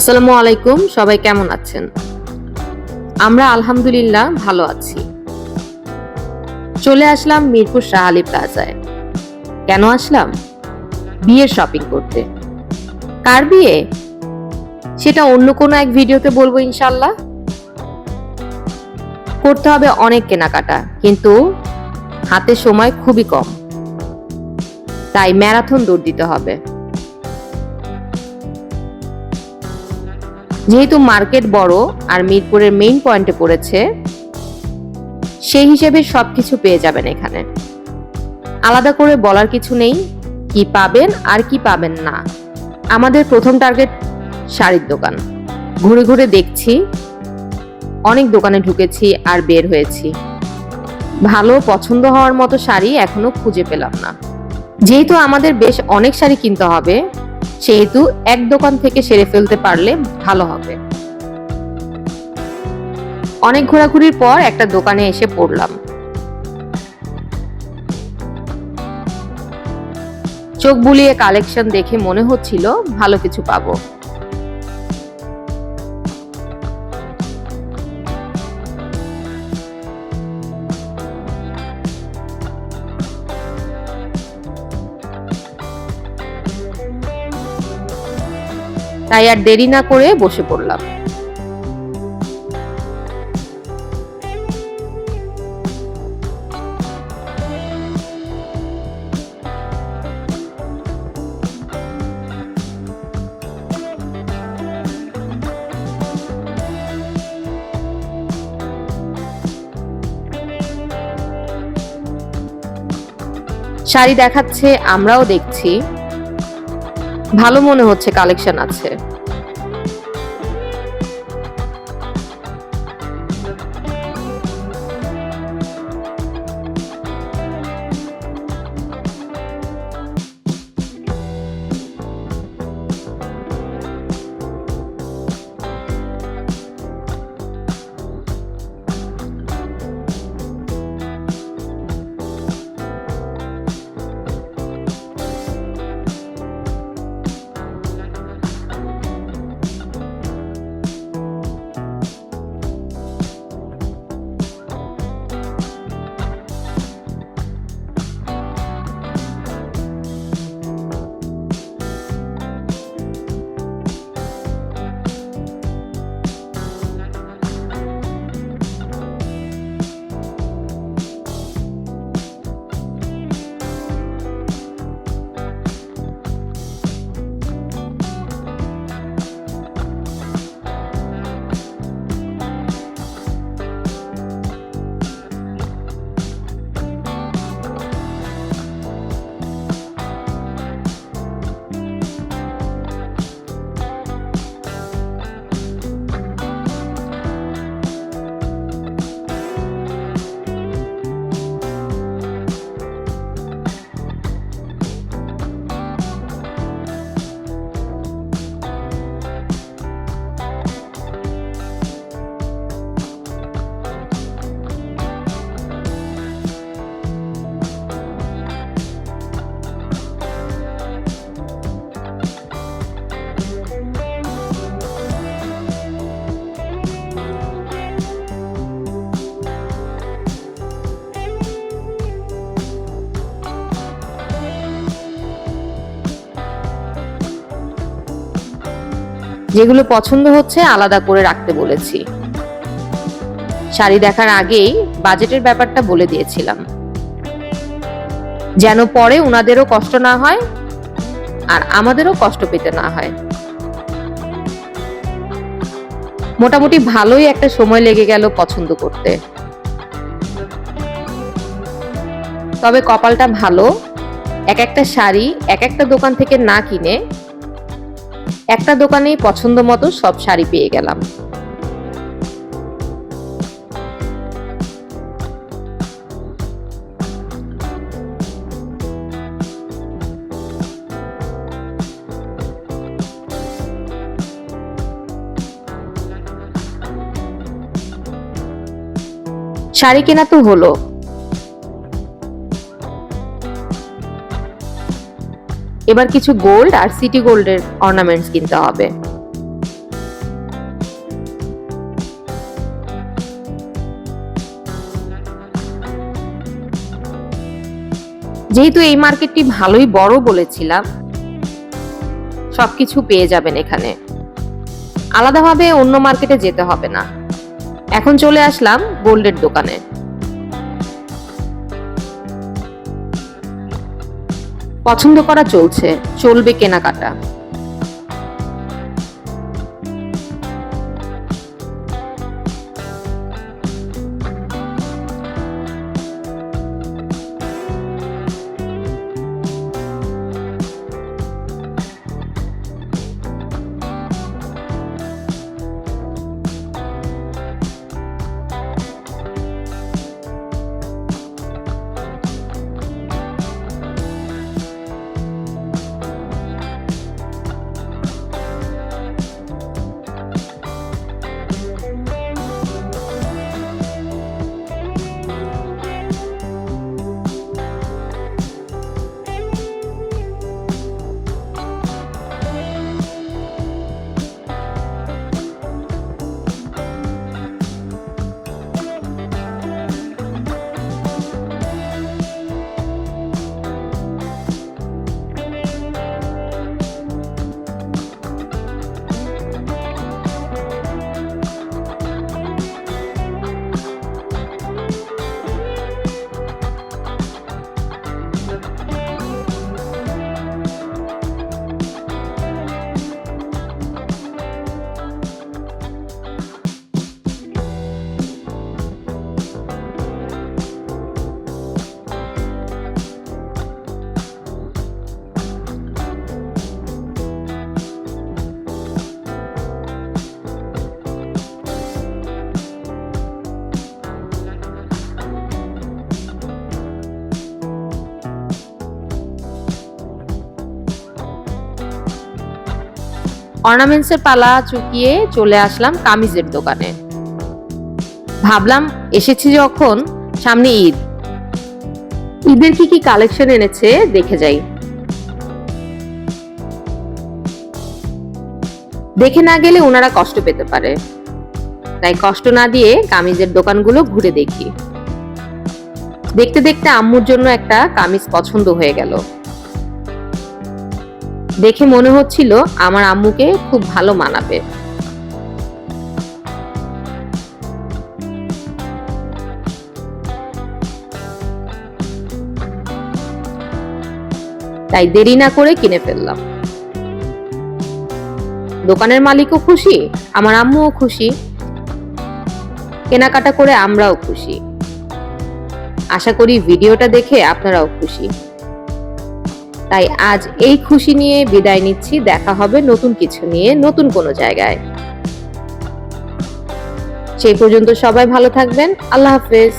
আসসালামু আলাইকুম, সবাই কেমন আছেন? আমরা আলহামদুলিল্লাহ ভালো আছি। চলে আসলাম মিরপুর শাহ আলী প্লাজায়। কেন আসলাম? বিয়ের শপিং করতে। কার বিয়ে? সেটা অন্য কোনো এক ভিডিওতে বলব ইনশাল্লাহ করতে হবে অনেক কেনাকাটা, কিন্তু হাতে সময় খুবই কম। তাই ম্যারাথন দৌড় দিতে হবে। যেহেতু মার্কেট বড় আর মিরপুরের মেইন পয়েন্টে পড়েছে, সেই হিসেবে সবকিছু পেয়ে যাবেন এখানে। আলাদা করে বলার কিছু নেই, কি পাবেন আর কি পাবেন না। আমাদের প্রথম টার্গেট শাড়ির দোকান। ঘুরে ঘুরে দেখছি, অনেক দোকানে ঢুকেছি আর বের হয়েছি। ভালো, পছন্দ হওয়ার মতো শাড়ি এখনও খুঁজে পেলাম না। যেহেতু আমাদের বেশ অনেক শাড়ি কিনতে হবে সেহেতু এক দোকান থেকে সেরে ফেলতে পারলে ভালো হবে। অনেক ঘোরাঘুরির পর একটা দোকানে এসে পড়লাম। চোখ বুলিয়ে কালেকশন দেখে মনে হচ্ছিল ভালো কিছু পাবো। তাই আর দেরি না করে বসে পড়লাম। শাড়ি দেখাচ্ছে আমরাও দেখছি। ভালো মনে হচ্ছে কালেকশন আছে। যেগুলো পছন্দ হচ্ছে আলাদা করে রাখতে বলেছি। শাড়ি দেখার আগেই বাজেটের ব্যাপারটা বলে দিয়েছিলাম। যেন পরে ওনাদেরও কষ্ট না হয় আর আমাদেরও কষ্ট পেতে না হয়। মোটামুটি ভালোই একটা সময় লেগে গেল পছন্দ করতে। তবে কপালটা ভালো, এক একটা শাড়ি এক একটা দোকান থেকে না কিনে একটা দোকানেই পছন্দ মতো সব শাড়ি পেয়ে গেলাম। শাড়ি কেনা তো হলো। এবার কিছু গোল্ড আর সিটি গোল্ডের অর্নামেন্টস কিনতে হবে। যেহেতু এই মার্কেটটি ভালোই বড় বলেছিলাম, সবকিছু পেয়ে যাবেন এখানে। আলাদাভাবে অন্য মার্কেটে যেতে হবে না। এখন চলে আসলাম গোল্ডের দোকানে। পছন্দ করা চলছে চলবে কেনাকাটা। অর্নামেন্টসের পালা চুকিয়ে চলে আসলাম কামিজের দোকানে। ভাবলাম, এসেছি যখন সামনে ঈদ। ঈদের কি কি কালেকশন এনেছে দেখে যাই। দেখে না গেলে ওনারা কষ্ট পেতে পারে। তাই কষ্ট না দিয়ে কামিজের দোকানগুলো ঘুরে দেখি। দেখতে দেখতে আম্মুর জন্য একটা কামিজ পছন্দ হয়ে গেল। দেখে মনে হচ্ছিল আমার আম্মুকে খুব ভালো মানাবে। তাই দেরি না করে কিনে ফেললাম। দোকানের মালিকও খুশি, আমার আম্মুও খুশি। কেনাকাটা করে আমরাও খুশি। আশা করি ভিডিওটা দেখে আপনারাও খুশি। তাই আজ এই খুশি নিয়ে বিদায় নিচ্ছি। দেখা হবে নতুন কিছু নিয়ে নতুন কোনো জায়গায়। সেই পর্যন্ত সবাই ভালো থাকবেন। আল্লাহ হাফেজ।